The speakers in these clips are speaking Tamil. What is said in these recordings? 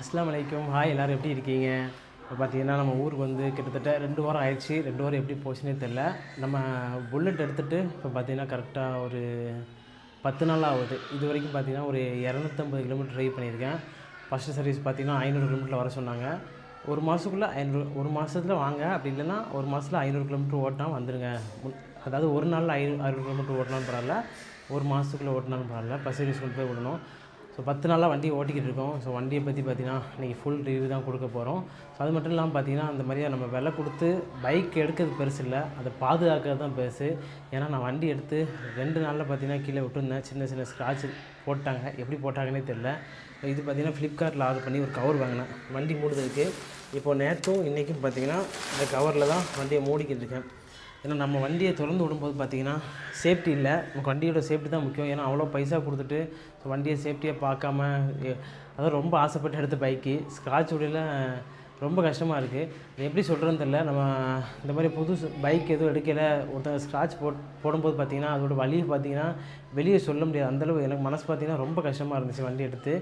அஸ்லாம் அலைக்கும். ஹாய் எல்லோரும் எப்படி இருக்கீங்க? இப்போ பார்த்தீங்கன்னா நம்ம ஊருக்கு வந்து கிட்டத்தட்ட ரெண்டு வாரம் ஆயிடுச்சு. ரெண்டு வாரம் எப்படி போச்சுன்னே தெரில நம்ம புல்லட் எடுத்துகிட்டு இப்போ பார்த்தீங்கன்னா கரெக்டாக ஒரு பத்து நாள் ஆகுது. இது வரைக்கும் பார்த்தீங்கன்னா ஒரு இரநூத்தம்பது கிலோமீட்டர் ட்ரைவ் பண்ணியிருக்கேன். ஃபஸ்ட்டு சர்வீஸ் பார்த்தீங்கன்னா ஐநூறு கிலோமீட்டர் வர சொன்னாங்க. ஒரு மாதத்துக்குள்ளே ஐநூறு ஒரு மாதத்துல வாங்க. அப்படி இல்லைன்னா ஒரு மாதத்தில் ஐநூறு கிலோமீட்டர் ஓட்டினா வந்துடுங்க அதாவது ஒரு நாளில் ஐநூறு ஐநூறு கிலோமீட்டர் ஓட்டினாலும் பரவாயில்ல. ஒரு மாதத்துக்குள்ளே ஓட்டினாலும் பரவாயில்ல. பஸ் சர்வீஸ் கொண்டு போய் விடணும். ஸோ பத்து நாளாக வண்டி ஓட்டிக்கிட்டு இருக்கோம். ஸோ வண்டியை பற்றி பார்த்தீங்கன்னா இன்றைக்கி ஃபுல் ரிவ்யூ தான் கொடுக்க போகிறோம் ஸோ அது மட்டும் இல்லாமல் பார்த்தீங்கன்னா அந்த மாதிரியாக நம்ம விலை கொடுத்து பைக் எடுக்கிறது பெருசு இல்லை. அதை பாதுகாக்கிறது தான் பெருசு. ஏன்னா நான் வண்டி எடுத்து ரெண்டு நாளில் பார்த்தீங்கன்னா கீழே விட்டுருந்தேன். சின்ன சின்ன ஸ்க்ராட்ச் போட்டாங்க. எப்படி போட்டாங்கன்னே தெரில இது பார்த்தீங்கன்னா ஃப்ளிப்கார்ட்டில் ஆர்டர் பண்ணி ஒரு கவர் வாங்கினேன். வண்டி மூடுறதுக்கு இப்போது நேற்றும் இன்றைக்கும் பார்த்தீங்கன்னா இந்த கவரில் தான் வண்டியை மூடிக்கிட்டு இருக்கேன். ஏன்னா நம்ம வண்டியை திறந்து விடும்போது பார்த்தீங்கன்னா சேஃப்டி இல்லை. நமக்கு வண்டியோட சேஃப்டி தான் முக்கியம். ஏன்னா அவ்வளோ பைசா கொடுத்துட்டு வண்டியை சேஃப்டியாக பார்க்காம அதான் ரொம்ப ஆசைப்பட்டு எடுத்த பைக்கு ஸ்க்ராட்ச் உடையில ரொம்ப கஷ்டமாக இருக்குது அது எப்படி சொல்கிறதுன்னு தெரில நம்ம இந்த மாதிரி புது பைக் எதுவும் எடுக்கலை. ஒருத்தங்க ஸ்க்ராட்ச் போட் போடும்போது பார்த்திங்கன்னா அதோட வழியை பார்த்தீங்கன்னா வெளியே சொல்ல முடியாது. அந்தளவு எனக்கு மனசு பார்த்தீங்கன்னா ரொம்ப கஷ்டமாக இருந்துச்சு வண்டி எடுத்து.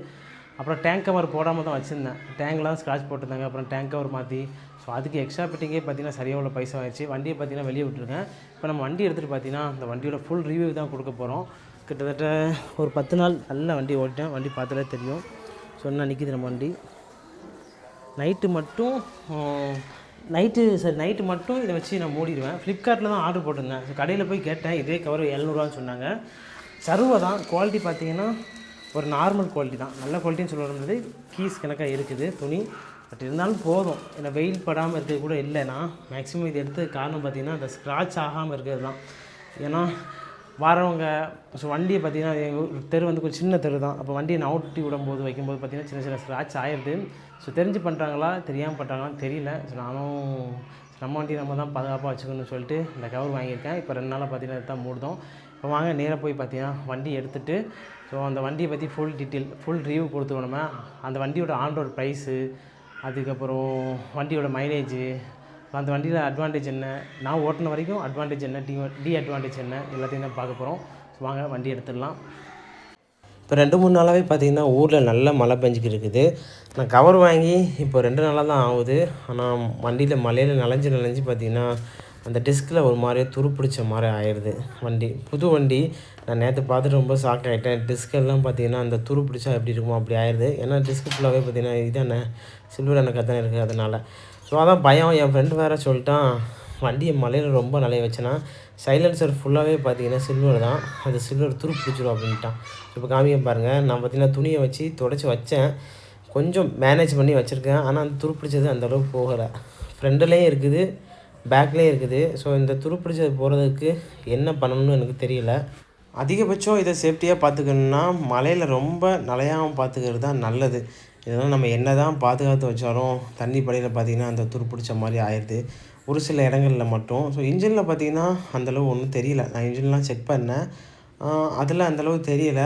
அப்புறம் டேங்க் கவர் போடாமல் தான் வச்சுருந்தேன். டேங்க்லாம் ஸ்க்ராட்ச் போட்டிருந்தாங்க. அப்புறம் டேங்க் கவர் மாற்றி ஸோ அதுக்கு எக்ஸ்ட்ரா பெட்டிங்கே பார்த்தீங்கன்னா சரியாக உள்ள பைசா ஆயிடுச்சு. வண்டியை பார்த்தீங்கன்னா வெளியே விட்டுருக்கேன் இப்போ நம்ம வண்டி எடுத்துகிட்டு பார்த்தீங்கன்னா அந்த வண்டியோட ஃபுல் ரிவ்யூ தான் கொடுக்க போகிறோம் கிட்டத்தட்ட ஒரு பத்து நாள் நல்ல வண்டி ஓட்டிட்டேன் வண்டி பார்த்தாலே தெரியும். ஸோ என்ன நிற்கிது நம்ம வண்டி? நைட்டு மட்டும் நைட்டு சரி நைட்டு மட்டும் இதை வச்சு நான் மூடிடுவேன். ஃப்ளிப்கார்ட்டில் தான் ஆர்டர் போட்டிருந்தேன். ஸோ கடையில் போய் கேட்டேன். இதே கவர் எழுநூறுவான்னு சொன்னாங்க. சருவை தான் குவாலிட்டி பார்த்தீங்கன்னா ஒரு நார்மல் குவாலிட்டி தான். நல்ல குவாலிட்டின்னு சொல்ல முடியாது கீஸ் கணக்காக இருக்குது துணி. பட் இருந்தாலும் போதும். ஏன்னா வெயில் படாமல் இருக்கிறது கூட இல்லைன்னா மேக்ஸிமம் இது எடுத்து காரணம் பார்த்தீங்கன்னா அந்த ஸ்க்ராட்ச் ஆகாமல் இருக்கிறது தான். ஏன்னா வரவங்க ஸோ வண்டியை பார்த்தீங்கன்னா எங்கள் தெரு வந்து கொஞ்சம் சின்ன தெரு தான். அப்போ வண்டியை நவுட்டி விடும்போது வைக்கும்போது பார்த்தீங்கன்னா சின்ன சின்ன ஸ்க்ராட்ச் ஆயிடுது ஸோ தெரிஞ்சு பண்ணுறாங்களா தெரியாமல் பண்ணுறாங்களான்னு தெரியல. ஸோ நானும் நம்ம வண்டி நம்ம தான் பாதுகாப்பாக வச்சுக்கணும்னு சொல்லிட்டு இந்த கவர் வாங்கியிருக்கேன். இப்போ ரெண்டு நாளாக பார்த்தீங்கன்னா இதுதான் மூடுதோம். இப்போ வாங்க நேராக போய் பார்த்தீங்கன்னா வண்டி எடுத்துகிட்டு ஸோ அந்த வண்டியை பற்றி ஃபுல் டீட்டெயில் ஃபுல் ரிவ்யூ கொடுத்துக்கணுமே? அந்த வண்டியோட ஆன்ரோட் ப்ரைஸு அதுக்கப்புறம் வண்டியோட மைலேஜு அந்த வண்டியில் அட்வான்டேஜ் என்ன? நான் ஓட்டின வரைக்கும் அட்வான்டேஜ் என்ன? டி டி அட்வான்டேஜ் என்ன? எல்லாத்தையும் தான் பார்க்க போகிறோம் ஸோ வாங்க வண்டி எடுத்துடலாம். இப்போ ரெண்டு மூணு நாளாகவே பார்த்திங்கன்னா ஊரில் நல்ல மழை பெஞ்சிக்கிட்டு இருக்குது. நான் கவர் வாங்கி இப்போ ரெண்டு நாளாக தான் ஆகுது. ஆனால் வண்டியில் மழையில் நனைஞ்சு நனைஞ்சு பார்த்தீங்கன்னா அந்த டிஸ்கில் ஒரு மாதிரியே துருப்பிடிச்ச மாதிரி ஆயிடுது. வண்டி புது வண்டி. நான் நேற்று பார்த்துட்டு ரொம்ப ஷாக் ஆகிட்டேன் டிஸ்கெல்லாம் பார்த்தீங்கன்னா அந்த துரு பிடிச்சா எப்படி இருக்குமோ அப்படி ஆயிடுது. ஏன்னா டிஸ்க் ஃபுல்லாகவே பார்த்தீங்கன்னா இதானே? சில்வர் எனக்கு தானே இருக்குது அதனால். ஸோ அதான் பயம். என் ஃப்ரெண்டு வேறு சொல்லிட்டான். வண்டியை மலையில் ரொம்ப நலைய வச்சேன்னா சைலன்சர் ஃபுல்லாகவே பார்த்தீங்கன்னா சில்வர் தான். அந்த சில்வர் துரு பிடிச்சிரும் அப்படின்ட்டான். இப்போ காமிக்க பாருங்கள் நான் பார்த்தீங்கன்னா துணியை வச்சு தொடச்சி வச்சேன். கொஞ்சம் மேனேஜ் பண்ணி வச்சுருக்கேன். ஆனால் அந்த துரு பிடிச்சது போகலை. ஃப்ரெண்டுலேயும் இருக்குது. பேக்லேயே இருக்குது. ஸோ இந்த துருப்பிடிச்சது போகிறதுக்கு என்ன பண்ணணும்னு எனக்கு தெரியல. அதிகபட்சம் இதை சேஃப்டியாக பார்த்துக்கணுன்னா மலையில் ரொம்ப நலையாமல் பார்த்துக்கிறது தான் நல்லது. இதெல்லாம் நம்ம என்ன தான் பாதுகாத்து வச்சாலும் தண்ணி படையில் பார்த்திங்கன்னா அந்த துருப்பிடிச்ச மாதிரி ஆயிடுது. ஒரு சில இடங்களில் மட்டும். ஸோ இன்ஜினில் பார்த்தீங்கன்னா அந்தளவு ஒன்றும் தெரியல. நான் இன்ஜின்லாம் செக் பண்ணேன். அதில் அந்தளவு தெரியல.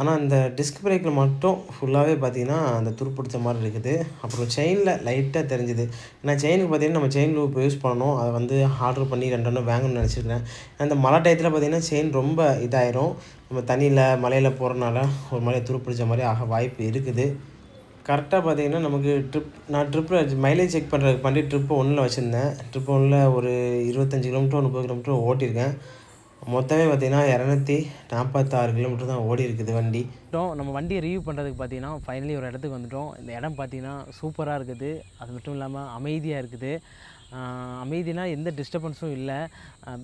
ஆனால் அந்த டிஸ்க் பிரேக்கில் மட்டும் ஃபுல்லாகவே பார்த்தீங்கன்னா அந்த துருப்பிடிச்ச மாதிரி இருக்குது. அப்புறம் செயினில் லைட்டாக தெரிஞ்சுது. ஏன்னா செயினுக்கு பார்த்தீங்கன்னா நம்ம செயின் லூப் யூஸ் பண்ணணும். அதை வந்து ஆர்டர் பண்ணி ரெண்டு ஒன்று வாங்கணும்னு நினச்சிருக்கிறேன் அந்த மழை டயத்தில் பார்த்தீங்கன்னா செயின் ரொம்ப இதாயிரும். நம்ம தண்ணியில் மலையில் போகிறனால ஒரு மலையை துருப்பிடிச்ச மாதிரி ஆக வாய்ப்பு இருக்குது. கரெக்டாக பார்த்தீங்கன்னா நமக்கு ட்ரிப் நான் ட்ரிப்பில் மைலேஜ் செக் பண்ணுறதுக்கு பண்ணி ட்ரிப்பு ஒன்றில் வச்சுருந்தேன். ட்ரிப் ஒன்றில் ஒரு இருபத்தஞ்சி கிலோமீட்டர் முப்பது கிலோமீட்டர் ஓட்டியிருக்கேன். மொத்தமே பார்த்தீங்கன்னா இரநூத்தி நாற்பத்தாறு கிலோமீட்டர் தான் ஓடி இருக்குது வண்டி. நம்ம வண்டியை ரிவ்யூ பண்ணுறதுக்கு பார்த்தீங்கன்னா ஃபைனலி ஒரு இடத்துக்கு வந்துட்டோம். இந்த இடம் பார்த்தீங்கன்னா சூப்பராக இருக்குது. அது மட்டும் இல்லாமல் அமைதியாக இருக்குது. அமைதினா எந்த டிஸ்டர்பன்ஸும் இல்லை.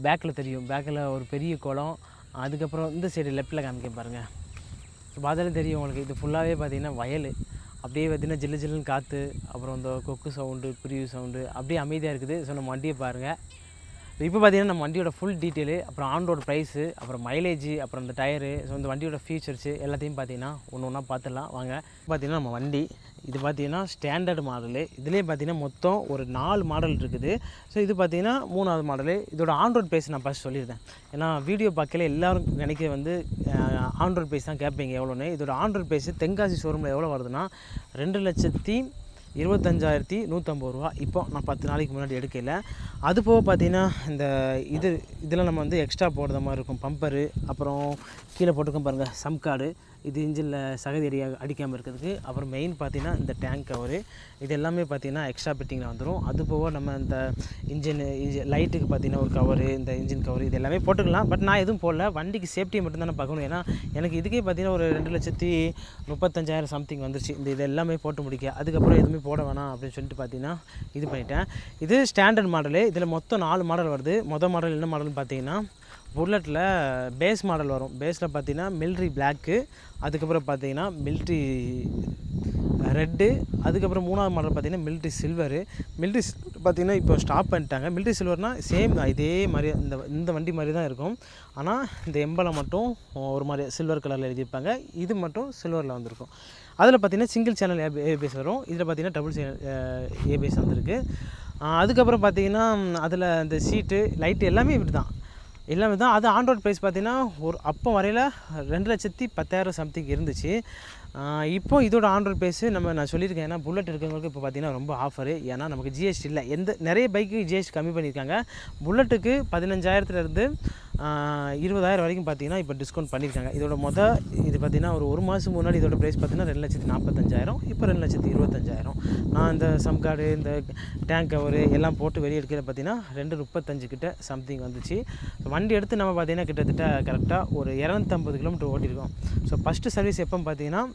பேக்கில் தெரியும். பேக்கில் ஒரு பெரிய குளம். அதுக்கப்புறம் இந்த சைடு லெஃப்ட்டில் காமிக்க பாருங்கள் ஸோ பார்த்தாலே தெரியும் உங்களுக்கு. இது ஃபுல்லாகவே பார்த்தீங்கன்னா வயல். அப்படியே பார்த்தீங்கன்னா ஜில்லு ஜில்லுன்னு காற்று அப்புறம் இந்த கொக்கு சவுண்டு குருவி சவுண்டு அப்படியே அமைதியாக இருக்குது. ஸோ நம்ம வண்டியை பாருங்கள் இப்போ பார்த்தீங்கன்னா நம்ம வண்டியோட ஃபுல் டீட்டெயிலு அப்புறம் ஆன்ரோட ப்ரைஸு அப்புறம் மைலேஜ் அப்புறம் இந்த டயரு ஸோ இந்த வண்டியோட ஃபீச்சர்ஸு எல்லாத்தையும் பார்த்தீங்கன்னா ஒன்று ஒன்றா பார்த்துடலாம் வாங்க. பார்த்தீங்கன்னா நம்ம வண்டி இது பார்த்தீங்கன்னா ஸ்டாண்டர்ட் மாடலு இதுலேயே பார்த்தீங்கன்னா மொத்தம் ஒரு நாலு மாடல் இருக்குது. ஸோ இது பார்த்தீங்கன்னா மூணாவது மாடலு இதோட ஆன்ரோட் ப்ரைஸ் நான் ஃபஸ்ட் சொல்லியிருந்தேன் ஏன்னா வீடியோ பார்க்கல எல்லாரும் நினைக்க வந்து ஆன்ரோட் ப்ரைஸ் தான் கேட்பீங்க எவ்வளோன்னு இதோட ஆன்ரோட் ப்ரைஸ் தென்காசி ஷோரூமில் எவ்வளோ வருதுன்னா ரெண்டு லட்சத்தி இருபத்தஞ்சாயிரத்தி நூற்றம்பது ரூபா. இப்போ நான் பத்து நாளைக்கு முன்னாடி எடுக்கல. அது போக பார்த்தீங்கன்னா இந்த இது இதில் நம்ம வந்து எக்ஸ்ட்ரா போடுற மாதிரி இருக்கும். பம்பரு அப்புறம் கீழே போட்டுக்கோம் பாருங்கள் சம் கார்டு. இது இன்ஜினில் சகதி அடி அடிக்காமல் இருக்கிறதுக்கு. அப்புறம் மெயின் பார்த்தீங்கன்னா இந்த டேங்க் கவரு இது எல்லாமே பார்த்தீங்கன்னா எக்ஸ்ட்ரா பிட்டிங்கில் வந்துடும் அது போக நம்ம இந்த இன்ஜின் லைட்டுக்கு பார்த்தீங்கன்னா ஒரு கவரு இந்த இன்ஜின் கவரு இது எல்லாமே போட்டுக்கலாம். பட் நான் எதுவும் போடல. வண்டிக்கு சேஃப்டியை மட்டும் தான் பார்க்கணும். ஏன்னா எனக்கு இதுக்கே பார்த்தீங்கன்னா ஒரு ரெண்டு லட்சத்தி முப்பத்தஞ்சாயிரம் சம்திங் வந்துருச்சு. இந்த இது எல்லாமே போட்டு முடிக்க. அதுக்கப்புறம் எதுவுமே போட வேணாம் அப்படின்னு சொல்லிட்டு பார்த்தீங்கன்னா இது பண்ணிட்டேன். இது ஸ்டாண்டர்ட் மாடலு இதில் மொத்தம் நாலு மாடல் வருது. மொதல் மாடல் என்ன மாடல்னு பார்த்தீங்கன்னா புல்லட்டில் பேஸ் மாடல் வரும். பேஸில் பார்த்தீங்கன்னா மில்ட்ரி பிளாக்கு அதுக்கப்புறம் பார்த்தீங்கன்னா மில்ட்ரி ரெட்டு அதுக்கப்புறம் மூணாவது மாடல் பார்த்தீங்கன்னா மில்ட்ரி சில்வரு மில்ட்ரி பார்த்தீங்கன்னா இப்போ ஸ்டாப் பண்ணிட்டாங்க. மில்ட்ரி சில்வர்னால் சேம் இதே மாதிரி இந்த இந்த வண்டி மாதிரி தான் இருக்கும். ஆனால் இந்த எம்பளை மட்டும் ஒரு மாதிரி சில்வர் கலரில் எழுதியிருப்பாங்க. இது மட்டும் சில்வரில் வந்திருக்கும். அதில் பார்த்தீங்கன்னா சிங்கிள் சேனல் ஏபிஎஸ் வரும். இதில் பார்த்தீங்கன்னா டபுள் சேனல் ஏபிஎஸ் வந்திருக்கு. அதுக்கப்புறம் பார்த்தீங்கன்னா அதில் இந்த சீட்டு லைட்டு எல்லாமே இப்படி தான் எல்லாமே தான் அது ஆண்ட்ராய்ட் ப்ரைஸ் பார்த்தீங்கன்னா ஒரு அப்போ வரையில் ரெண்டு லட்சத்தி பத்தாயிரம் சம்திங் இருந்துச்சு. இப்போ இதோட ஆண்ட்ராய்ட் ப்ரைஸு நம்ம நான் சொல்லியிருக்கேன். ஏன்னா புல்லட் இருக்கிறவங்களுக்கு இப்போ பார்த்தீங்கன்னா ரொம்ப ஆஃபரு ஏன்னா நமக்கு ஜிஎஸ்டி இல்லை. எந்த நிறைய பைக்கு ஜிஎஸ்டி கம்மி பண்ணியிருக்காங்க. புல்லட்டுக்கு பதினஞ்சாயிரத்துலேருந்து இருபதாயிரம் வரைக்கும் பார்த்தீங்கன்னா இப்போ டிஸ்கவுண்ட் பண்ணியிருக்காங்க. இதோட மொதல் இது பார்த்தீங்கன்னா ஒரு ஒரு மாதம் முன்னாடி இதோட ப்ரைஸ் பார்த்தீங்கன்னா ரெண்டு லட்சத்தி நாற்பத்தஞ்சாயிரம் இப்போ ரெண்டு லட்சத்தி இருபத்தஞ்சாயிரம். நான் இந்த சம் கார்டு இந்த டேங்க் கவரு எல்லாம் போட்டு வெளியே எடுக்கிற பார்த்தீங்கன்னா ரெண்டு முப்பத்தஞ்சு கிட்ட சம்திங் வந்துச்சு. வண்டி எடுத்து நம்ம பார்த்தீங்கன்னா கிட்டத்தட்ட கரெக்டாக ஒரு இரநூத்தம்பது கிலோமீட்டர் ஓட்டியிருக்கோம். ஸோ ஃபஸ்ட்டு சர்வீஸ் எப்போ பார்த்தீங்கன்னா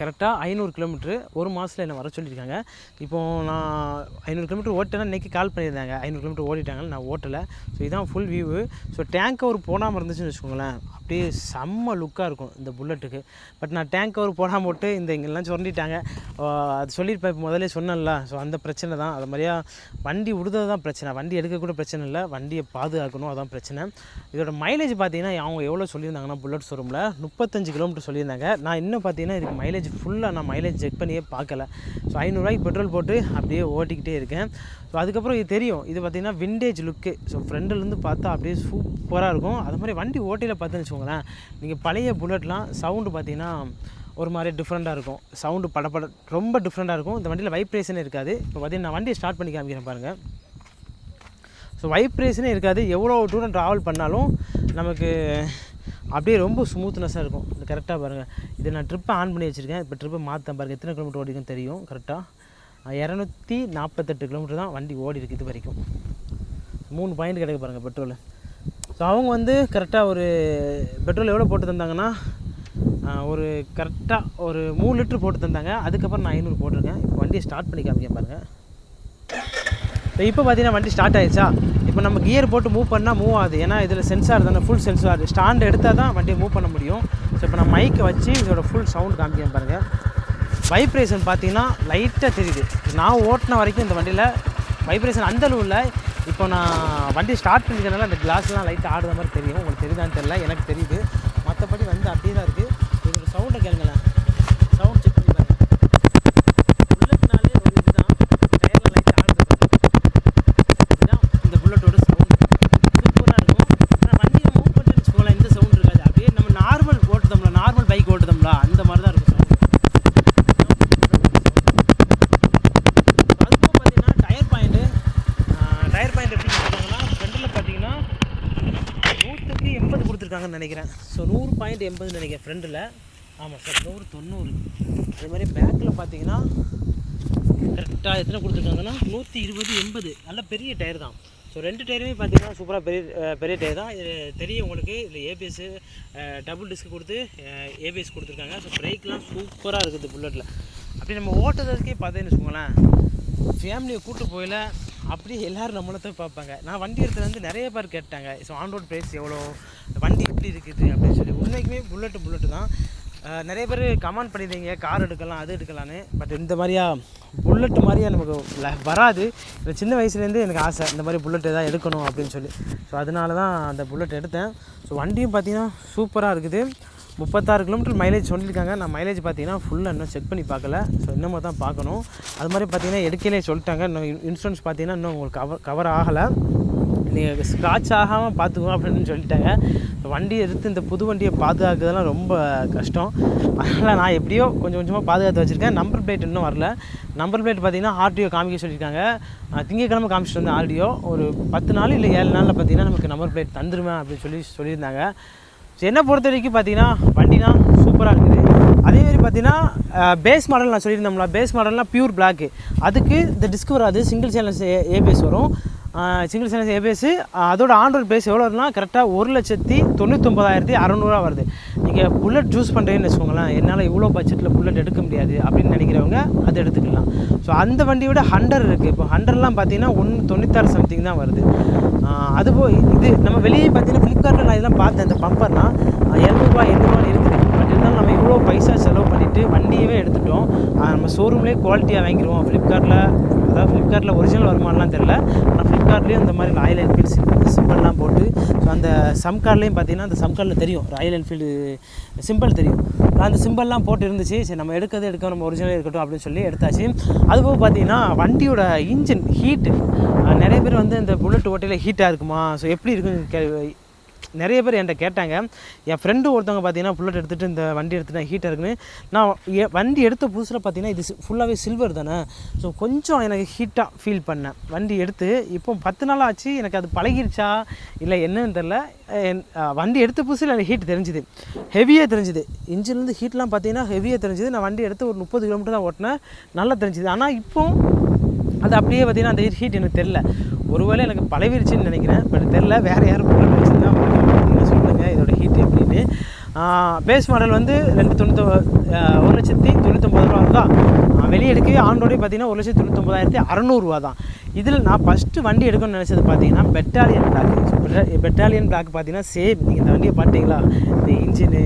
கரெக்டாக ஐநூறு கிலோமீட்ரு ஒரு மாதத்தில் என்னை வர சொல்லியிருக்காங்க. இப்போது நான் ஐநூறு கிலோமீட்டர் ஓட்டேன்னா இன்றைக்கி கால் பண்ணியிருந்தாங்க. ஐநூறு கிலோமீட்டர் ஓடிட்டாங்க நான் ஓட்டலை. ஸோ இதுதான் full view so tank cover போடாமல் இருந்துச்சுன்னு வச்சுக்கோங்களேன் அப்படியே செம்ம லுக்காக இருக்கும் இந்த புல்லட்டுக்கு பட் நான் டேங்க் கவர் போடாமல் போட்டு இந்த இங்கெல்லாம் சுரண்டிட்டாங்க அது சொல்லியிருப்பேன். இப்போ முதல்ல சொன்னேன்ல ஸோ அந்த பிரச்சனை தான். அது மாதிரியா வண்டி விடுறது தான் பிரச்சனை. வண்டி எடுக்க கூட பிரச்சனை இல்லை. வண்டியை பாதுகாக்கணும் அதான் பிரச்சனை. இதோட மைலேஜ் பார்த்தீங்கன்னா அவங்க எவ்வளோ சொல்லியிருந்தாங்கன்னா புல்லட் ஷோரூமில் முப்பத்தஞ்சு கிலோமீட்டர் சொல்லியிருந்தாங்க. நான் இன்னும் பார்த்தீங்கன்னா இதுக்கு மைலேஜ் ஃபுல்லாக நான் மைலேஜ் செக் பண்ணியே பார்க்கல. ஸோ ஐநூறுரூவாய்க்கு பெட்ரோல் போட்டு அப்படியே ஓட்டிக்கிட்டே இருக்கேன். ஸோ அதுக்கப்புறம் இது தெரியும். இது பார்த்தீங்கன்னா விண்டேஜ் லுக்கு ஸோ ஃப்ரெண்டுலேருந்து பார்த்தா அப்படியே சூப்பராக இருக்கும். அது மாதிரி வண்டி ஓட்டியில் பார்த்துன்னு வச்சுக்கோங்களேன் நீங்கள் பழைய புல்லட்லாம் சவுண்டு பார்த்தீங்கன்னா ஒரு மாதிரி டிஃப்ரெண்ட்டாக இருக்கும். சவுண்டு படப்பட ரொம்ப டிஃப்ரெண்ட்டாக இருக்கும். இந்த வண்டியில் வைப்ரேஷனே இருக்காது. இப்போ பார்த்தீங்கன்னா நான் வண்டியை ஸ்டார்ட் பண்ணி காமிக்கிறேன் பாருங்கள் ஸோ வைப்ரேஷனே இருக்காது. எவ்வளோ தூரம் ட்ராவல் பண்ணாலும் நமக்கு அப்படியே ரொம்ப ஸ்மூத்னஸாக இருக்கும். இது கரெக்டாக பாருங்கள் இதை நான் ட்ரிப்பை ஆன் பண்ணி வச்சுருக்கேன். இப்போ ட்ரிப்பை மாற்றேன் பாருங்கள் எத்தனை கிலோமீட்டர் ஓடிக்குன்னு தெரியும். கரெக்டாக இரநூத்தி நாற்பத்தெட்டு கிலோமீட்டர் தான் வண்டி ஓடி இருக்குது இது வரைக்கும். மூணு பாயிண்ட் கிடைக்க பாருங்கள் பெட்ரோல் ஸோ அவங்க வந்து கரெக்டாக ஒரு பெட்ரோல் எவ்வளோ போட்டு தந்தாங்கன்னா ஒரு கரெக்டாக ஒரு மூணு லிட்ரு போட்டு தந்தாங்க. அதுக்கப்புறம் நான் ஐநூறு போட்டிருக்கேன். இப்போ வண்டியை ஸ்டார்ட் பண்ணி காமிக்க பாருங்கள் இப்போ பார்த்தீங்கன்னா வண்டி ஸ்டார்ட் ஆயிடுச்சா? இப்போ நம்ம கியர் போட்டு மூவ் பண்ணால் மூவ் ஆகுது. ஏன்னா இதில் சென்சார் தானே ஃபுல் சென்சார் ஸ்டாண்ட் எடுத்தால் தான் வண்டியை மூவ் பண்ண முடியும். ஸோ இப்போ நான் மைக்கை வச்சு இதோட ஃபுல் சவுண்ட் காமிக்கிறேன் பாருங்கள் வைப்ரேஷன் பார்த்தீங்கன்னா லைட்டாக தெரியுது. நான் ஓட்டின வரைக்கும் இந்த வண்டியில் வைப்ரேஷன் அந்தளவு இல்லை. இப்போ நான் வண்டி ஸ்டார்ட் பண்ணிக்கிறதுனால அந்த கிளாஸ்லாம் லைட்டாக ஆடுற மாதிரி தெரியும். உங்களுக்கு தெரியுதான்னு தெரியல. எனக்கு தெரியுது. மற்றபடி வந்து அப்படியே தான் இருக்குது இதோட சவுண்டை கேளுங்களேன் சவுண்ட் செக் பண்ணி பாருங்க புல்லட்னாலே ஒரு இதுதான் டயரில் லைட்டாக ஆடுறது பாருங்க. இதுதான் இந்த புல்லட்டோட சவுண்ட் சூப்பராக இருக்கும் ஆனால் வண்டியை மூவ் பண்ணிட்டு வச்சுக்கோங்களேன் இந்த சவுண்ட் இருக்காது அப்படியே நம்ம நார்மல் ஓட்டுதோம்ல நார்மல் பைக் ஓட்டுதோம்ல அந்த மாதிரி தான் இருக்கும் சவுண்ட் அதுக்கும் பார்த்தீங்கன்னா டயர் பாயிண்ட்டு டயர் பாயிண்ட் எப்படி கொடுத்துருக்காங்கன்னா ஃப்ரண்டில் பார்த்தீங்கன்னா நூற்றுக்கு எண்பது கொடுத்துருக்காங்கன்னு நினைக்கிறேன் ஸோ நூறு பாயிண்ட் எண்பதுன்னு நினைக்கிறேன் ஃப்ரண்டில் ஆமாம் சார் நூறு தொண்ணூறு. அதே மாதிரி பேக்கில் பார்த்தீங்கன்னா கரெக்டாக எத்தனை கொடுத்துருக்காங்கன்னா நூற்றி இருபது எண்பது. நல்ல பெரிய டயர் தான். ஸோ ரெண்டு டயருமே பார்த்தீங்கன்னா சூப்பராக பெரிய பெரிய டயர் தான். இது தெரியும் உங்களுக்கு இதில் ஏபிஎஸ்ஸு டபுள் டிஸ்க் கொடுத்து ஏபிஎஸ் கொடுத்துருக்காங்க. ஸோ பிரேக்லாம் சூப்பராக இருக்குது புல்லட்டில் அப்படி நம்ம ஓட்டுறதுக்கே பார்த்தேன்னு வச்சுக்கோங்களேன் ஃபேமிலியை கூப்பிட்டு போயில அப்படியே எல்லோரும் நம்மளை தான் பார்ப்பாங்க. நான் வண்டி எடுத்தது வந்து நிறைய பேர் கேட்டாங்க ஸோ ஆன் ரோட் ப்ரைஸ் எவ்வளோ? வண்டி எப்படி இருக்குது? அப்படின்னு சொல்லி. உண்மைக்குமே புல்லட்டு புல்லட்டு தான். நிறைய பேர் கமெண்ட் பண்ணியிருந்தீங்க கார் எடுக்கலாம் அது எடுக்கலான்னு பட் இந்த மாதிரியா புல்லட் மாதிரியா நமக்கு வராது. இந்த சின்ன வயசுலேருந்து எனக்கு ஆசை இந்த மாதிரி புல்லட் தான் எடுக்கணும் அப்படின்னு சொல்லி. ஸோ அதனால தான் அந்த புல்லட் எடுத்தேன். ஸோ வண்டியும் பார்த்தீங்கன்னா சூப்பராக இருக்குது. முப்பத்தாறு கிலோமீட்டர் மைலேஜ் சொல்லியிருக்காங்க. நான் மைலேஜ் பார்த்தீங்கன்னா ஃபுல்லாக இன்னும் செக் பண்ணி பார்க்கல. ஸோ இன்னமும் தான் பார்க்கணும். அது மாதிரி பார்த்தீங்கன்னா எடுக்கையிலே சொல்லிட்டாங்க. இன்னும் இன்சூரன்ஸ் பார்த்தீங்கன்னா இன்னும் உங்களுக்கு கவர் கவர் ஆகலை. நீங்கள் ஸ்க்ராட்ச் ஆகாமல் பார்த்துக்கோ அப்படின்னு சொல்லிட்டாங்க. வண்டியை எடுத்து இந்த புது வண்டியை பாதுகாக்கிறதுலாம் ரொம்ப கஷ்டம். அதனால் நான் எப்படியோ கொஞ்சம் கொஞ்சமாக பாதுகாத்து வச்சுருக்கேன். நம்பர் பிளேட் இன்னும் வரல. நம்பர் பிளேட் பார்த்தீங்கன்னா ஆர்டிஓ காமிக்க சொல்லியிருக்காங்க. திங்கக்கிழமை காமிச்சிட்டு வந்தேன் ஆர்டிஓ ஒரு பத்து நாள் இல்லை ஏழு நாளில் பார்த்தீங்கன்னா நமக்கு நம்பர் பிளேட் தந்துருவேன் அப்படின்னு சொல்லி சொல்லியிருந்தாங்க. என்னை பொறுத்த வரைக்கும் பார்த்தீங்கன்னா வண்டினா சூப்பராக இருக்குது. அதேமாரி பார்த்தீங்கன்னா பேஸ் மாடல் நான் சொல்லியிருந்தோம்ல பேஸ் மாடல்னால் பியூர் பிளாக்கு அதுக்கு இந்த டிஸ்க் வராது சிங்கிள் சேனல்ஸ் ஏபிஎஸ் வரும். சிங்கிள் சேனல்ஸ் ஏபிஎஸ் அதோட ஆண்ட்ராய்ட் பேஸ் எவ்வளோ வருதுன்னா கரெக்டாக ஒரு லட்சத்தி தொண்ணூத்தொம்பதாயிரத்தி அறநூறுவா வருது. நீங்கள் புல்லட் சூஸ் பண்ணுறீங்கன்னு வச்சுக்கோங்களேன் என்னால் இவ்வளோ பட்ஜெட்டில் புல்லட் எடுக்க முடியாது அப்படின்னு நினைக்கிறவங்க அதை எடுத்துக்கலாம். ஸோ அந்த வண்டியோட ஹண்டர் இருக்குது இப்போ ஹண்டர்லாம் பார்த்தீங்கன்னா ஒன்று தொண்ணூத்தாறு சம்திங் தான் வருது. அதுபோ இது நம்ம வெளியே பார்த்தீங்கன்னா ஃப்ளிப்கார்ட்டில் நான் இதெல்லாம் பார்த்தேன். இந்த பம்பர்லாம் எழுநூறுபா எண்ணூறுவா இருக்குது. பட் இருந்தாலும் நம்ம இவ்வளோ பைசா செலவு பண்ணிவிட்டு வண்டியவே எடுத்துட்டோம். நம்ம ஷோரூம்லேயே குவாலிட்டியாக வாங்கிடுவோம் ஃப்ளிப்கார்ட்டில் அதாவது ஃப்ளிப்கார்ட்டில் ஒரிஜினல் வருமானலாம் தெரில ஆனால் ஃப்ளிப்கார்ட்லேயும் இந்த மாதிரி ராயல் என்ஃபீல்டு சிம்பிள்லாம் போட்டு ஸோ அந்த சம் கார்ட்லேயும் பார்த்தீங்கன்னா அந்த சம் கார்டில் தெரியும். ராயல் என்ஃபீல்டு சிம்பிள் தெரியும். அந்த சிம்பிள்லாம் போட்டு இருந்துச்சு. சரி நம்ம எடுக்கிறது எடுக்க நம்ம ஒரிஜினல் இருக்கட்டும் அப்படின்னு சொல்லி எடுத்தாச்சு. அதுபோக பார்த்தீங்கன்னா வண்டியோட இன்ஜின் ஹீட்டு நிறைய பேர் வந்து இந்த புல்லட் ஓட்டையில் ஹீட்டாக இருக்குமா? ஸோ எப்படி இருக்குன்னு கே நிறைய பேர் என்கிட்ட கேட்டாங்க. என் ஃப்ரெண்டு ஒருத்தவங்க பார்த்தீங்கன்னா புல்லட் எடுத்துகிட்டு இந்த வண்டி எடுத்துட்டேன் ஹீட்டாக இருக்குன்னு. நான் எ- வண்டி எடுத்த புதுசில் பார்த்தீங்கன்னா இது ஃபுல்லாகவே சில்வர் தானே. ஸோ கொஞ்சம் எனக்கு ஹீட்டாக ஃபீல் பண்ணேன். வண்டி எடுத்து இப்போ பத்து நாள் ஆச்சு எனக்கு அது பழகிருச்சா? இல்லை என்னன்னு தெரில என்- வண்டி எடுத்த புதுசில் எனக்கு ஹீட் தெரிஞ்சுது. ஹெவியாக தெரிஞ்சுது. இன்ஜின்லேருந்து ஹீட்லாம் பார்த்தீங்கன்னா ஹெவியாக தெரிஞ்சுது. நான் வண்டி எடுத்து ஒரு முப்பது கிலோமீட்டர் தான் ஓட்டினேன். நல்லா தெரிஞ்சுது. ஆனால் இப்போ அது அப்படியே பார்த்தீங்கன்னா அந்த ஹீட் எனக்கு தெரில ஒருவேளை எனக்கு பழவிருச்சுன்னு நினைக்கிறேன். பட் தெரில வேறு யாரும் பொருள் வச்சுருந்தா சொல்லுங்கள் இதோட ஹீட் எப்படின்னு. பேஸ் மாடல் வந்து ரெண்டு தொண்ணூத்தொ ஒரு லட்சத்தி தொண்ணூத்தொம்பது ரூபா தான். வெளியே எடுக்கவே ஆண்டோடய பார்த்தீங்கன்னா ஒரு லட்சத்தி தொண்ணூத்தொம்பதாயிரத்தி அறநூறுவா தான். இதில் நான் ஃபஸ்ட்டு வண்டி எடுக்கணும்னு நினச்சது பார்த்தீங்கன்னா பெட்டாலியன் பிளாக் பெட்டாலியன் பிளாக் பார்த்தீங்கன்னா சேம் நீங்கள் இந்த வண்டியை பார்த்தீங்களா? இந்த இன்ஜினு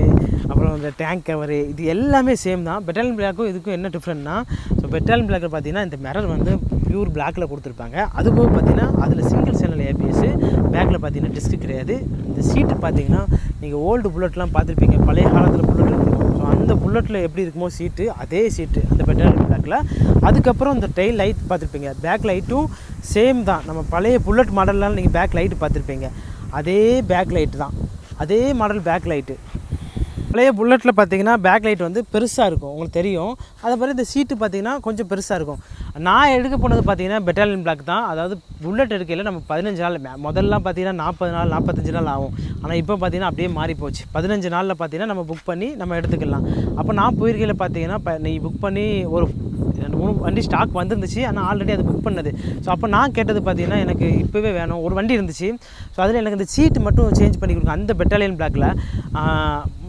அப்புறம் இந்த டேங்க் கவரு இது எல்லாமே சேம் தான். பெட்டாலியன் பிளாக்கும் இதுக்கும் என்ன டிஃப்ரெண்ட்னா ஸோ பெட்டாலியன் பிளாக்கில் பார்த்தீங்கன்னா இந்த மிரர் வந்து ப்யூர் பிளாக்கில் கொடுத்துருப்பாங்க. அதுபோக பார்த்தீங்கன்னா அதில் சிங்கிள் சேனல் ஏபிஎஸ் பேக்கில் பார்த்தீங்கன்னா டிஸ்க் கிடையாது. இந்த சீட்டு பார்த்தீங்கன்னா நீங்கள் ஓல்டு புல்லட்லாம் பார்த்துருப்பீங்க. பழைய காலத்தில் புல்லட் இருக்கும் ஸோ அந்த புல்லட்டில் எப்படி இருக்குமோ சீட்டு அதே சீட்டு அந்த பெட்டாலியன் பிளாக்கில் அதுக்கப்புறம் இந்த டெயில் லைட் பார்த்துருப்பீங்க. பேக் லைட்டும் சேம் தான். நம்ம பழைய புல்லட் மாடல்லாம் நீங்கள் பேக் லைட்டு பார்த்துருப்பீங்க. அதே பேக் லைட்டு தான். அதே மாடல் பேக் லைட்டு பழைய புல்லட்டில் பார்த்தீங்கன்னா பேக் லைட் வந்து பெருசாக இருக்கும். உங்களுக்கு தெரியும். அதே மாதிரி இந்த சீட்டு பார்த்தீங்கன்னா கொஞ்சம் பெருசாக இருக்கும். நான் எடுக்க போனது பார்த்தீங்கன்னா பெட்டாலியன் பிளாக் தான். அதாவது புல்லட் எடுக்கையில் நம்ம பதினஞ்சு நாள் மே- முதல்லாம் பார்த்தீங்கன்னா நாற்பது நாள் நாற்பத்தஞ்சு நாள் ஆகும். ஆனால் இப்போ பார்த்தீங்கன்னா அப்படியே மாறி போச்சு. பதினஞ்சு நாளில் பார்த்தீங்கன்னா நம்ம புக் பண்ணி நம்ம எடுத்துக்கலாம். அப்போ நான் போயிருக்கையில் பார்த்தீங்கன்னா இப்போ நீ புக் பண்ணி ஒரு ரெண்டு மூணு வண்டி ஸ்டாக் வந்துருந்துச்சு. ஆனால் ஆல்ரெடி அது புக் பண்ணது. ஸோ அப்போ நான் கேட்டது பார்த்தீங்கன்னா எனக்கு இப்போவே வேணும். ஒரு வண்டி இருந்துச்சு. ஸோ அதில் எனக்கு இந்த சீட்டு மட்டும் சேஞ்ச் பண்ணி கொடுங்க. அந்த பெட்டாலியன் பிளாக்கில்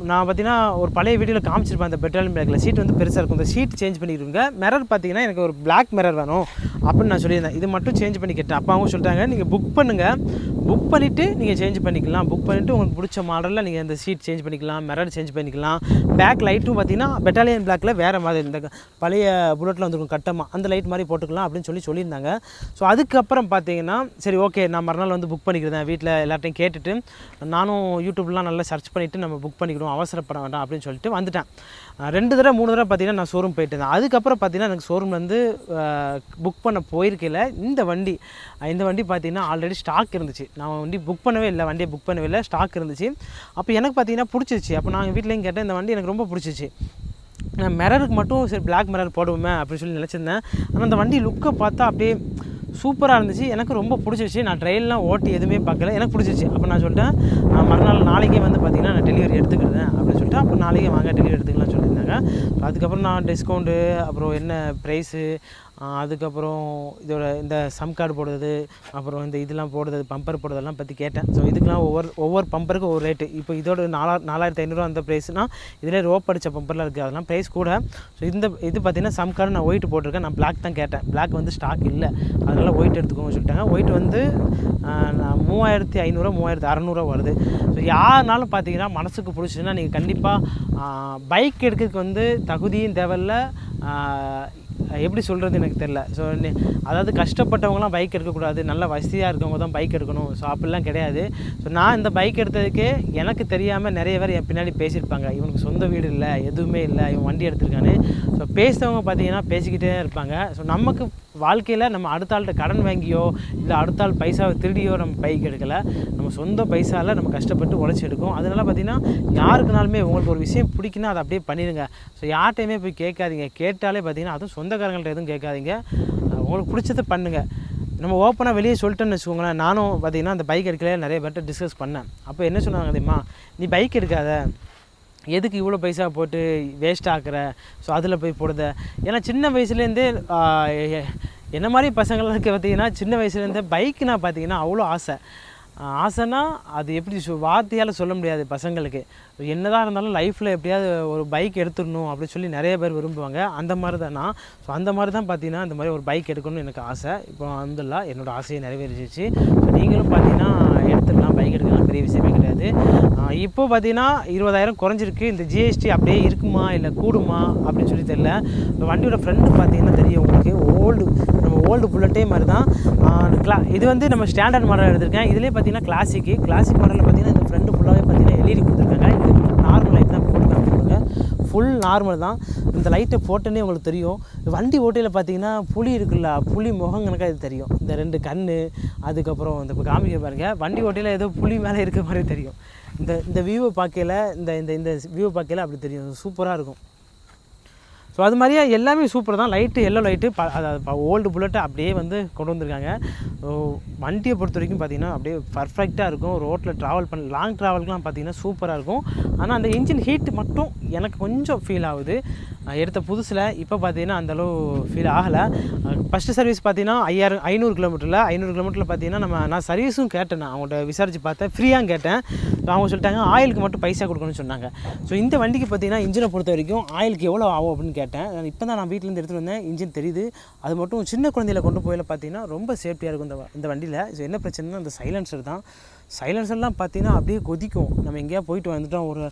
நான் பார்த்தீங்கன்னா ஒரு பழைய வீடியோவில் காமிச்சிருப்பேன் அந்த பெட்ரோலியம் பேக்கில் சீட் வந்து பெருசாக இருக்கும். இந்த சீட் சேஞ்ச் பண்ணிடுங்க மிரர் பார்த்தீங்கன்னா எனக்கு ஒரு பிளாக் மிரர் வேணும் அப்படின்னு நான் சொல்லியிருந்தேன். இது மட்டும் சேஞ்ச் பண்ணி கேட்டேன். அப்போ அவங்க சொல்லிட்டாங்க நீங்கள் புக் பண்ணுங்கள் புக் பண்ணிவிட்டு நீங்கள் சேஞ்ச் பண்ணிக்கலாம். புக் பண்ணிவிட்டு உங்களுக்கு பிடிச்ச மாடலில் நீங்கள் அந்த சீட் சேஞ்ச் பண்ணிக்கலாம். மிரர் சேஞ்ச் பண்ணிக்கலாம். பேக் லைட்டும் பார்த்தீங்கன்னா பெட்டாலியன் பிளாக்கில் வேறு மாதிரி இந்த பழைய புல்லட்டில் வந்துருக்கும் கட்டமாக அந்த லைட் மாதிரி போட்டுக்கலாம் அப்படின்னு சொல்லி சொல்லியிருந்தாங்க. ஸோ அதுக்கப்புறம் பார்த்தீங்கன்னா சரி ஓகே நான் மறுநாள் வந்து புக் பண்ணிக்கிறேன். வீட்டில் எல்லார்ட்டையும் கேட்டுட்டு நானும் யூடியூப்லாம் நல்லா சர்ச் பண்ணிவிட்டு நம்ம புக் பண்ணிக்கிடுவோம் அவசரப்பட வேண்டாம் அப்படின்னு சொல்லிட்டு வந்துட்டேன். ரெண்டு தடவை மூணு தடவை பார்த்தீங்கன்னா நான் ஷோரூம் போயிட்டு இருந்தேன். அதுக்கப்புறம் பார்த்தீங்கன்னா எனக்கு ஷோரூம் வந்து புக் பண்ண போயிருக்கையில் இந்த வண்டி இந்த வண்டி பார்த்தீங்கன்னா ஆல்ரெடி ஸ்டாக் இருந்துச்சு. நான் வண்டி புக் பண்ணவே இல்லை வண்டியை புக் பண்ணவே இல்லை ஸ்டாக் இருந்துச்சு. அப்போ எனக்கு பார்த்தீங்கன்னா பிடிச்சிருச்சு. அப்போ நான் வீட்லேயும் கேட்டேன் இந்த வண்டி எனக்கு ரொம்ப பிடிச்சிச்சு நான் மிரருக்கு மட்டும் சரி பிளாக் மிரர் போடுவோமே அப்படின்னு சொல்லி நினச்சிருந்தேன். ஆனால் அந்த வண்டி லுக்கை பார்த்தா அப்படியே சூப்பராக இருந்துச்சு. எனக்கு ரொம்ப பிடிச்சிருச்சு. நான் ட்ரெயின்லாம் ஓட்டி எதுவுமே பார்க்கல. எனக்கு பிடிச்சிருச்சு. அப்போ நான் சொல்லிட்டேன் நான் மறுநாள் நாளைக்கே வந்து பார்த்தீங்கன்னா நான் டெலிவரி எடுத்துக்கிறேன் அப்படின்னு சொல்லிட்டு அப்போ நாளைக்கே வாங்க டெலிவரி எடுத்துக்கலாம்னு சொல்லியிருந்தாங்க. அதுக்கப்புறம் நான் டிஸ்கவுண்ட்டு அப்புறம் என்ன ப்ரைஸு அதுக்கப்புறம் இதோட இந்த சம் கார்டு போடுறது அப்புறம் இந்த இதெல்லாம் போடுறது பம்பர் போடுறதெல்லாம் பற்றி கேட்டேன். ஸோ இதுக்கெல்லாம் ஒவ்வொரு ஒவ்வொரு பம்பருக்கும் ஒவ்வொரு ரேட்டு இப்போ இதோட நாலா நாலாயிரத்தி ஐநூறுரூவா அந்த ப்ரைஸ்னால் இதில் ரோப் அடித்த பம்பர்லாம் இருக்குது அதெல்லாம் ப்ரைஸ் கூட. ஸோ இந்த இது பார்த்தீங்கன்னா சம் கார்டு நான் ஒயிட் போட்டிருக்கேன். நான் பிளாக் தான் கேட்டேன். பிளாக் வந்து ஸ்டாக் இல்லை. அதனால் ஒயிட் எடுத்துக்கோங்க சொல்லிட்டாங்க. ஒயிட் வந்து நான் மூவாயிரத்தி ஐநூறுரூவா மூவாயிரத்தி அறநூறுவா வருது. ஸோ யாருனாலும் பார்த்தீங்கன்னா மனசுக்கு பிடிச்சதுன்னா நீங்கள் கண்டிப்பாக பைக் எடுக்கிறதுக்கு வந்து தகுதியும் தேவையில்ல. எப்படி சொல்கிறது எனக்கு தெரில ஸோ அதாவது கஷ்டப்பட்டவங்களாம் பைக் எடுக்கக்கூடாது. நல்ல வசதியாக இருக்கவங்க தான் பைக் எடுக்கணும். ஸோ அப்படிலாம் கிடையாது. ஸோ நான் இந்த பைக் எடுத்ததுக்கே எனக்கு தெரியாமல் நிறைய பேர் என் பின்னாடி பேசியிருப்பாங்க. இவனுக்கு சொந்த வீடு இல்லை எதுவுமே இல்லை. இவன் வண்டி எடுத்திருக்கான்னு. ஸோ பேசுகிறவங்க பார்த்தீங்கன்னா பேசிக்கிட்டே இருப்பாங்க. ஸோ நமக்கு வாழ்க்கையில் நம்ம அடுத்த ஆள்கிட்ட கடன் வாங்கியோ இல்லை அடுத்த ஆள் பைசாவை திருடியோ நம்ம பைக் எடுக்கலை. நம்ம சொந்த பைசாவில் நம்ம கஷ்டப்பட்டு உழைச்சி எடுக்கும். அதனால பார்த்தீங்கன்னா யாருக்குனாலுமே உங்களுக்கு ஒரு விஷயம் பிடிக்குன்னா அதை அப்படியே பண்ணிடுங்க. ஸோ யார்கிட்டையுமே போய் கேட்காதீங்க. கேட்டாலே பார்த்தீங்கன்னா அதுவும் சொந்தக்காரங்கள்ட்ட எதுவும் கேட்காதீங்க. உங்களுக்கு பிடிச்சதை பண்ணுங்கள் நம்ம ஓப்பனாக வெளியே சொல்லிட்டேன்னு வச்சுக்கோங்களேன் நானும் பார்த்தீங்கன்னா அந்த பைக் எடுக்கல நிறைய பேர்கிட்ட டிஸ்கஸ் பண்ணேன். அப்போ என்ன சொன்னாங்க தெரியுமா? நீ பைக் எடுக்காத. எதுக்கு இவ்வளோ பைசா போட்டு வேஸ்ட் ஆக்குற? ஸோ அதில் போய் போடுத. ஏன்னா சின்ன வயசுலேருந்தே என்ன மாதிரி பசங்களுக்கு பார்த்தீங்கன்னா சின்ன வயசுலேருந்தே பைக்குனா பார்த்தீங்கன்னா அவ்வளோ ஆசை. ஆசைனா ஆசைன்னா அது எப்படி சொ- வார்த்தையால் சொல்ல முடியாது பசங்களுக்கு. என்னதான் இருந்தாலும் லைஃப்பில் எப்படியாவது ஒரு பைக் எடுத்துடணும் அப்படின்னு சொல்லி நிறைய பேர் விரும்புவாங்க. அந்த மாதிரி தான் நான் ஸோ அந்த மாதிரி தான் பார்த்தீங்கன்னா இந்த மாதிரி ஒரு பைக் எடுக்கணும்னு எனக்கு ஆசை. இப்போ வந்துடலாம் என்னோடய ஆசையை நிறைவேறிச்சிச்சு. ஸோ நீங்களும் பார்த்தீங்கன்னா எடுத்துடலாம் பைக் எடுக்கலாம் பெரிய விஷயமே கிடையாது. இப்போ பார்த்தீங்கன்னா இருபதாயிரம் குறைஞ்சிருக்கு. இந்த ஜிஎஸ்டி அப்படியே இருக்குமா? இல்லை கூடுமா? அப்படின்னு சொல்லி தெரியல. இந்த வண்டியோட ஃப்ரெண்டு பார்த்தீங்கன்னா தெரியும் உங்களுக்கு. ஓல்டு ஓல்டு புல்லட்டே மாதிரி தான் கிளா இது வந்து நம்ம ஸ்டாண்டர்ட் மாடல் எடுத்திருக்கேன். இதுலேயே பார்த்தீங்கன்னா கிளாசிக்கு கிளாசிக் மாடலில் பார்த்தீங்கன்னா இந்த ஃப்ரெண்டு ஃபுல்லாகவே பார்த்தீங்கன்னா எல்இடி கொடுத்துருக்காங்க. இது நார்மல் லைட் தான் போட்டு காமிச்சிருக்காங்க. ஃபுல் நார்மல் தான். இந்த லைட்டை போட்டோன்னே உங்களுக்கு தெரியும். வண்டி ஓட்டையில் பார்த்தீங்கன்னா புலி இருக்குல்ல புளி முகம் கணக்காக இது தெரியும். இந்த ரெண்டு கண் அதுக்கப்புறம் இந்த இப்போ காமிக்க பாருங்கள் வண்டி ஓட்டையில் ஏதோ புலி மேலே இருக்க மாதிரி தெரியும். இந்த இந்த வியூவை பார்க்கையில் இந்த இந்த இந்த வியூவை பார்க்கையில் அப்படி தெரியும். சூப்பராக இருக்கும். ஸோ அது மாதிரியே எல்லாமே சூப்பர் தான். லைட்டு எல்லோ லைட்டு ப அதாவது ஓல்டு புல்லட்டை அப்படியே வந்து கொண்டு வந்திருக்காங்க. வண்டியை பொறுத்த வரைக்கும் பார்த்தீங்கன்னா அப்படியே பர்ஃபெக்டாக இருக்கும். ரோட்டில் ட்ராவல் பண்ண லாங் ட்ராவலுக்குலாம் பார்த்தீங்கன்னா சூப்பராக இருக்கும். ஆனால் அந்த இன்ஜின் ஹீட் மட்டும் எனக்கு கொஞ்சம் ஃபீல் ஆகுது. எடுத்த புதுசில் இப்போ பார்த்தீங்கன்னா அந்தளவு ஃபீல் ஆகலை. ஃபஸ்ட்டு சர்வீஸ் பார்த்தீங்கன்னா ஐயாயிரம் ஐநூறு கிலோமீட்டரில் ஐநூறு கிலோமீட்டரில் பார்த்தீங்கன்னா நம்ம நான் சர்வீஸும் கேட்டேன். நான் அவங்கள்ட்ட விசாரித்து பார்த்தேன். ஃப்ரீயாக கேட்டேன். ஸோ அவங்க சொல்லிட்டாங்க ஆயிலுக்கு மட்டும் பைசா கொடுக்கணும்னு சொன்னாங்க. ஸோ இந்த வண்டிக்கு பார்த்தீங்கன்னா இன்ஜினை பொறுத்த வரைக்கும் ஆயிலுக்கு எவ்வளோ ஆகும் அப்படின்னு கேட்டேன். இப்போ தான் நான் வீட்டிலேருந்து எடுத்துகிட்டு வந்தேன். இன்ஜின் தெரியுது. அது மட்டும் சின்ன குழந்தையில கொண்டு போயில பார்த்தீங்கன்னா ரொம்ப சேஃப்டியாக இருக்கும் இந்த இந்த வண்டியில். ஸோ என்ன பிரச்சனைனா அந்த சைலன்சர் தான். சைலன்சர்லாம் பார்த்தீங்கன்னா அப்படியே கொதிக்கும். நம்ம எங்கேயா போயிட்டு வந்துட்டோம் ஒரு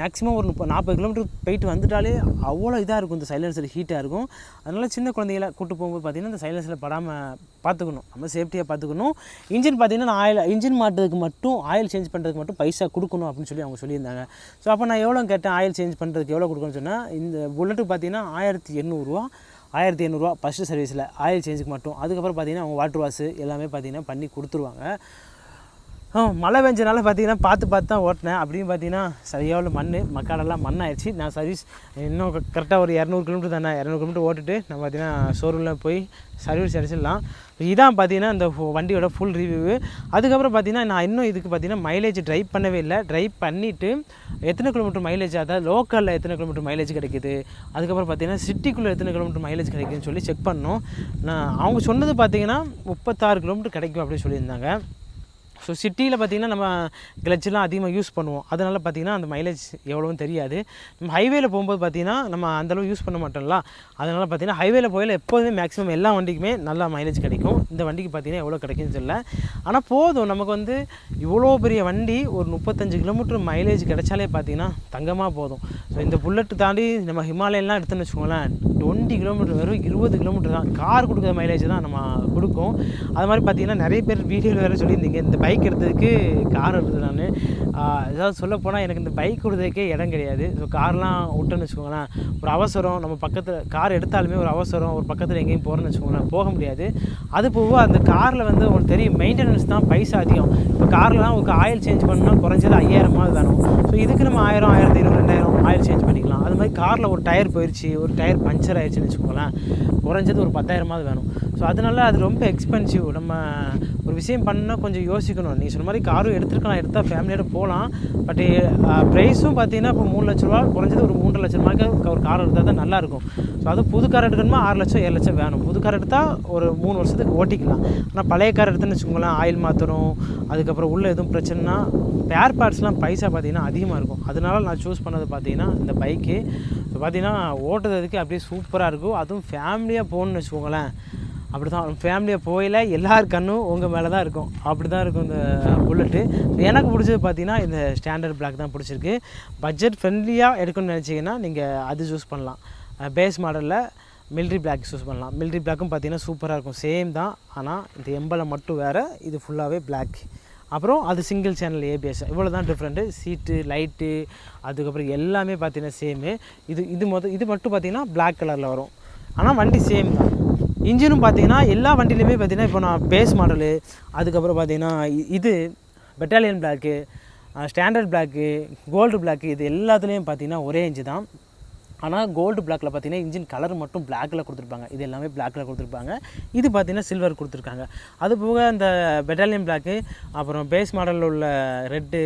மேக்ஸிமம் ஒரு முப்பது நாற்பது கிலோமீட்டர் போயிட்டு வந்துட்டாலே அவ்வளோ இதாக இருக்கும். இந்த சைலன்சர் ஹீட்டாக இருக்கும். அதனால் சின்ன குழந்தைகளை கூட்டு போகும்போது பார்த்தீங்கன்னா இந்த சைலன்சரில் படாமல் பார்த்துக்கணும். நம்ம சேஃப்டியாக பார்த்துக்கணும். இன்ஜின் பார்த்தீங்கன்னா ஆயில் இன்ஜின் மாட்டுறதுக்கு மட்டும் ஆயில் சேஞ்ச் பண்ணுறதுக்கு மட்டும் பைசா கொடுக்கணும் அப்படின்னு சொல்லி அவங்க சொல்லியிருந்தாங்க. ஸோ அப்போ நான் எவ்வளோ கேட்டேன் ஆயில் சேஞ்ச் பண்ணுறதுக்கு எவ்வளோ கொடுக்கணும்னு சொன்னால் இந்த புல்லட்டு பார்த்தீங்கன்னா ஆயிரத்தி எண்ணூறுரூவா ஆயிரத்தி எண்ணூறுரூவா ஃபஸ்ட்டு சர்வீஸில் ஆயில் சேஞ்சுக்கு மட்டும். அதுக்கப்புறம் பார்த்தீங்கன்னா அவங்க வாட்டர் வாஷ் எல்லாமே பார்த்தீங்கன்னா பண்ணி கொடுத்துருவாங்க. மழை பெஞ்சனால பார்த்தீங்கன்னா பார்த்து பார்த்து தான் ஓட்டினேன். அப்படின்னு பார்த்தீங்கன்னா சரியாக மண் மக்காடெல்லாம் மண் ஆயிடுச்சு நான் சர்வீஸ் இன்னும் கரெக்டாக ஒரு இரநூறு கிலோமீட்டர் தானே இரநூறு கிலோமீட்டர் ஓட்டுட்டு நான் பார்த்தீங்கன்னா ஷோரூமில் போய் சர்வீஸ் அடிச்சிடலாம். இதான் பார்த்தீங்கன்னா இந்த வண்டியோட ஃபுல் ரிவ்யூ அதுக்கப்புறம் பார்த்தீங்கன்னா நான் இன்னும் இதுக்கு பார்த்தீங்கன்னா மைலேஜ் ட்ரைவ் பண்ணவே இல்லை. ட்ரைவ் பண்ணிவிட்டு எத்தனை கிலோமீட்டர் மைலேஜ் அதாவது லோக்கலில் எத்தனை கிலோமீட்டர் மைலேஜ் கிடைக்குது? அதுக்கப்புறம் பார்த்தீங்கன்னா சிட்டிக்குள்ளே எத்தனை கிலோமீட்டர் மைலேஜ் கிடைக்குதுன்னு சொல்லி செக் பண்ணோம். நான் அவங்க சொன்னது பார்த்தீங்கன்னா முப்பத்தாறு கிலோமீட்டர் கிடைக்கும் அப்படின்னு சொல்லியிருந்தாங்க. ஸோ சிட்டியில் பார்த்தீங்கன்னா நம்ம கிளச்செலாம் அதிகமாக யூஸ் பண்ணுவோம். அதனால் பார்த்தீங்கன்னா அந்த மைலேஜ் எவ்வளோன்னு தெரியாது. நம்ம ஹைவேல போகும்போது பார்த்தீங்கன்னா நம்ம அந்தளவு யூஸ் பண்ண மாட்டோம்ல. அதனால் பார்த்திங்கன்னா ஹைவேல போயில எப்போதுமே மேக்ஸிமம் எல்லா வண்டிக்குமே நல்லா மைலேஜ் கிடைக்கும். இந்த வண்டிக்கு பார்த்தீங்கன்னா எவ்வளோ கிடைக்குன்னு தெரியல. ஆனால் போதும். நமக்கு வந்து இவ்வளோ பெரிய வண்டி ஒரு முப்பத்தஞ்சு கிலோமீட்டர் மைலேஜ் கிடைச்சாலே பார்த்தீங்கன்னா தங்கமாக போதும். ஸோ இந்த புல்லட்டு தாண்டி நம்ம ஹிமாலயன்லாம் எடுத்துன்னு வச்சுக்கோங்களேன் டுவெண்ட்டி கிலோமீட்டர் வெறும் இருபது கிலோமீட்டர் தான். கார் கொடுக்குற மைலேஜ் தான் நம்ம கொடுக்கும். அது மாதிரி பார்த்தீங்கன்னா நிறைய பேர் வீடியோவில் வேறு சொல்லியிருந்தீங்க. இந்த பைக் எடுத்ததுக்கு கார் எடுத்தது நான். ஏதாவது சொல்ல போனால் எனக்கு இந்த பைக் கொடுத்ததுக்கே இடம் கிடையாது. ஸோ கார்லாம் விட்டோன்னு வச்சுக்கோங்களேன். ஒரு அவசரம் நம்ம பக்கத்தில் கார் எடுத்தாலுமே ஒரு அவசரம் ஒரு பக்கத்தில் எங்கேயும் போகிறோன்னு வச்சுக்கோங்களேன். போக முடியாது. அது போக அந்த காரில் வந்து உங்களுக்கு தெரியும் மெயின்டெனன்ஸ் தான் பைசா அதிகம். இப்போ கார்லாம் ஒரு ஆயில் சேஞ்ச் பண்ணால் குறைஞ்சது ஐயாயிரமாவது வேணும் ஸோ இதுக்கு நம்ம ஆயிரம் ஆயிரத்தி இருபது ரெண்டாயிரம் ஆயில் சேஞ்ச் பண்ணிக்கலாம். அது மாதிரி காரில் ஒரு டயர் போயிடுச்சு ஒரு டயர் பஞ்சர் ஆயிடுச்சுன்னு வச்சுக்கோங்களேன். குறைஞ்சது ஒரு பத்தாயிரமாவது வேணும். ஸோ அதனால அது ரொம்ப எக்ஸ்பென்சிவ் நம்ம ஒரு விஷயம் பண்ணால் கொஞ்சம் யோசிக்கணும். நீ சொன்ன மாதிரி காரும் எடுத்துருக்கலாம் எடுத்தால் ஃபேமிலியோட போகலாம். பட் ப்ரைஸும் பார்த்தீங்கன்னா இப்போ மூணு லட்ச ரூபா குறைஞ்சது ஒரு மூன்றரை லட்ச ரூபாய்க்கு ஒரு கார் எடுத்தால் தான் நல்லாயிருக்கும். ஸோ அது புது கார் எடுக்கணுமா? ஆறு லட்சம் ஏழு லட்சம் வேணும். புது கார் எடுத்தால் ஒரு மூணு வருஷத்துக்கு ஓட்டிக்கலாம். ஆனால் பழைய கார் எடுத்துன்னு வச்சுக்கோங்களேன் ஆயில் மாற்றணும் அதுக்கப்புறம் உள்ளே எதுவும் பிரச்சனைனா பேர் பார்ட்ஸ்லாம் பைசா பார்த்தீங்கன்னா அதிகமாக இருக்கும். அதனால நான் சூஸ் பண்ணது பார்த்தீங்கன்னா பார்த்தீங்கன்னா இந்த பைக்கு ஸோ பார்த்தீங்கன்னா ஓட்டுறதுக்கு அப்படியே சூப்பராக இருக்கும். அதுவும் ஃபேமிலியாக போகணுன்னு வச்சுக்கோங்களேன். அப்படி தான் ஃபேமிலியாக போயில எல்லார் கண்ணும் உங்கள் மேலே தான் இருக்கும். அப்படி தான் இருக்கும் இந்த புல்லட்டு எனக்கு பிடிச்சது பார்த்தீங்கன்னா இந்த ஸ்டாண்டர்ட் பிளாக் தான் பிடிச்சிருக்கு. பட்ஜெட் ஃப்ரெண்ட்லியாக எடுக்கணும்னு நினச்சிங்கன்னா நீங்கள் அது சூஸ் பண்ணலாம். பேஸ் மாடலில் மில்ட்ரி பிளாக் சூஸ் பண்ணலாம். மில்ட்ரி பிளாக்கும் பார்த்தீங்கன்னா சூப்பராக இருக்கும். சேம் தான். ஆனால் இந்த எம்பளை மட்டும் வேறு இது ஃபுல்லாகவே பிளாக் அப்புறம் அது சிங்கிள் சேனல் ஏபிஎஸ் இவ்வளோ தான் டிஃப்ரெண்ட்டு சீட்டு லைட்டு அதுக்கப்புறம் எல்லாமே பார்த்தீங்கன்னா சேமு இது இது மொதல் இது மட்டும் பார்த்தீங்கன்னா பிளாக் கலரில் வரும். ஆனால் வண்டி சேம் தான். இன்ஜினும் பார்த்தீங்கன்னா எல்லா வண்டியிலையுமே பார்த்தீங்கன்னா இப்போ நான் பேஸ் மாடலு அதுக்கப்புறம் பார்த்தீங்கன்னா இது Battalion black standard black gold black இது எல்லாத்துலேயும் பார்த்தீங்கன்னா ஒரே இன்ச்சு தான். ஆனால் கோல்டு பிளாக்ல பார்த்தீங்கன்னா இன்ஜின் கலர் மட்டும் பிளாக்கில் கொடுத்துருப்பாங்க. இது எல்லாமே பிளாக்கில் கொடுத்துருப்பாங்க. இது பார்த்தீங்கன்னா சில்வர் கொடுத்துருக்காங்க. அது போக அந்த பெட்டாலியம் பிளாக்கு அப்புறம் பேஸ் மாடலில் உள்ள ரெட்டு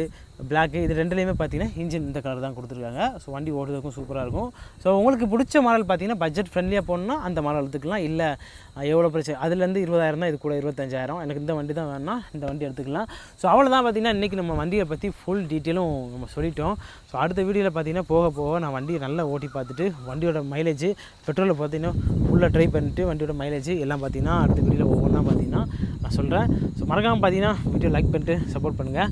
பிளாக்கு இது ரெண்டுலேயுமே பார்த்தீங்கன்னா இன்ஜின் இந்த கலர் தான் கொடுத்துருக்காங்க. ஸோ வண்டி ஓடுறதுக்கும் சூப்பராக இருக்கும். ஸோ உங்களுக்கு பிடிச்ச மாடல் பார்த்தீங்கன்னா பட்ஜெட் ஃப்ரெண்ட்லியாக போகணுன்னா அந்த மாடல் எடுத்துக்கலாம். இல்லை எவ்வளோ பிரச்சனை அதுலேருந்து இருபதாயிரம் தான் இது கூட இருபத்தஞ்சாயிரம். எனக்கு இந்த வண்டி தான் வேணும்னா இந்த வண்டி எடுத்துக்கலாம். ஸோ அவ்வளோ தான் பார்த்தீங்கன்னா இன்றைக்கி நம்ம வண்டியை பற்றி ஃபுல் டீட்டெயிலும் நம்ம சொல்லிட்டோம். ஸோ அடுத்த வீடியோவில் பார்த்தீங்கன்னா போக போக நான் வண்டியை நல்லா ஓட்டி பார்த்துட்டு வண்டியோட மைலேஜ் பெட்ரோலில் பார்த்தீங்கன்னா ஃபுல்லாக ட்ரை பண்ணிட்டு வண்டியோட மைலேஜ் எல்லாம் பார்த்தீங்கன்னா அடுத்த வீடியோவில் ஒவ்வொன்றா பார்த்தீங்கன்னா நான் சொல்கிறேன் ஸோ மறக்காமல் பார்த்தீங்கன்னா வீடியோ லைக் பண்ணிட்டு சப்போர்ட் பண்ணுங்கள்